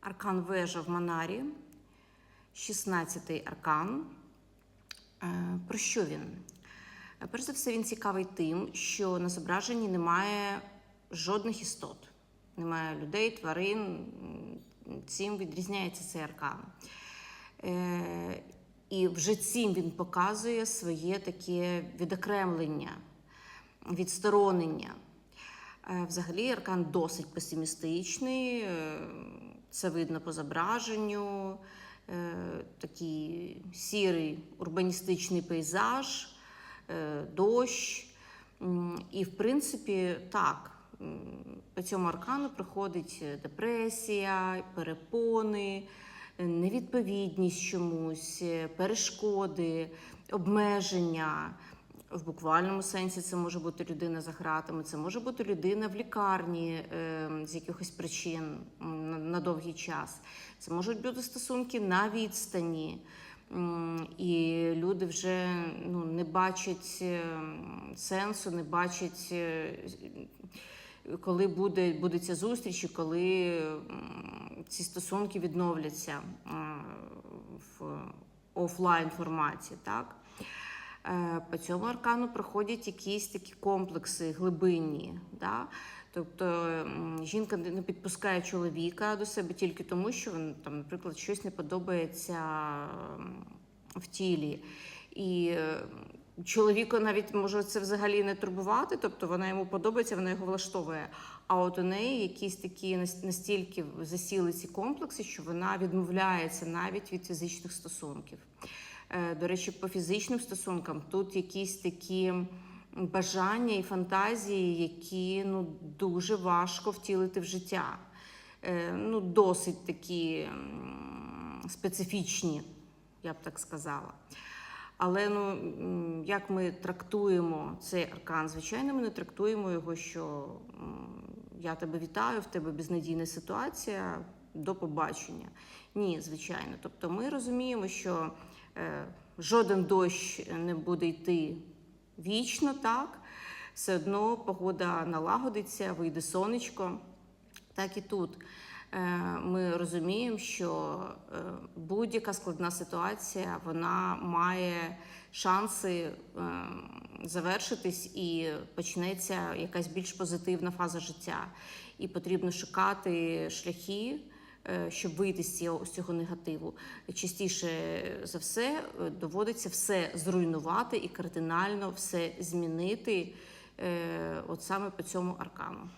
Аркан вежа в Манарі, 16-й аркан. Е, Про що він? Е, Перш за все, він цікавий тим, що на зображенні немає жодних істот. Немає людей, тварин. Цим відрізняється цей аркан. Е, І вже цим він показує своє таке відокремлення, відсторонення. Взагалі, аркан досить песимістичний, це видно по зображенню, е, такий сірий урбаністичний пейзаж, е, дощ. І, в принципі, так, по цьому аркану проходить депресія, перепони, невідповідність чомусь, е, перешкоди, обмеження. В буквальному сенсі це може бути людина за гратами, це може бути людина в лікарні е, з якихось причин на, на довгий час. Це можуть бути стосунки на відстані. М, І люди вже ну, не бачать е, сенсу, не бачать, е, коли буде, буде ця зустріч, і коли м, ці стосунки відновляться е, в офлайн форматі. Так? Е, По цьому аркану проходять якісь такі комплекси глибинні. Да? Тобто жінка не підпускає чоловіка до себе тільки тому, що він, там, наприклад, щось не подобається в тілі. І чоловіку навіть може це взагалі не турбувати, тобто вона йому подобається, вона його влаштовує. А от у неї якісь такі настільки засіли ці комплекси, що вона відмовляється навіть від фізичних стосунків. Е, До речі, по фізичним стосункам тут якісь такі бажання і фантазії, які ну, дуже важко втілити в життя. Е, Ну, досить такі специфічні, я б так сказала. Але ну, як ми трактуємо цей аркан? Звичайно, ми не трактуємо його, що я тебе вітаю, в тебе безнадійна ситуація, до побачення. Ні, звичайно. Тобто ми розуміємо, що жоден дощ не буде йти вічно, так? Все одно погода налагодиться, вийде сонечко. Так і тут Е, ми розуміємо, що е, будь-яка складна ситуація вона має шанси е, завершитись і почнеться якась більш позитивна фаза життя. І потрібно шукати шляхи. Е, Щоб вийти з цього, з цього негативу, частіше за все е, доводиться все зруйнувати і кардинально все змінити, е, от саме по цьому аркану.